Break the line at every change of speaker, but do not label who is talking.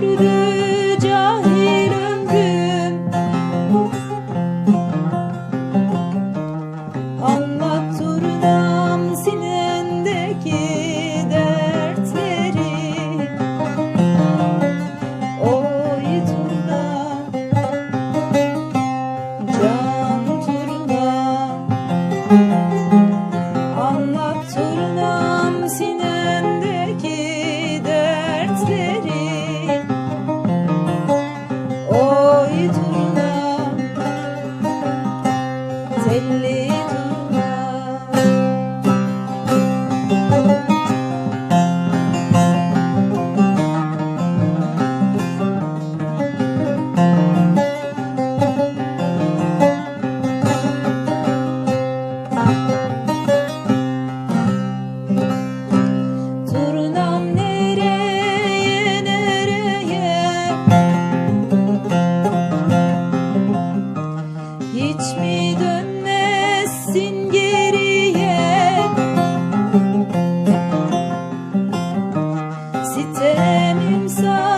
Saturday. Willie. sitemimsa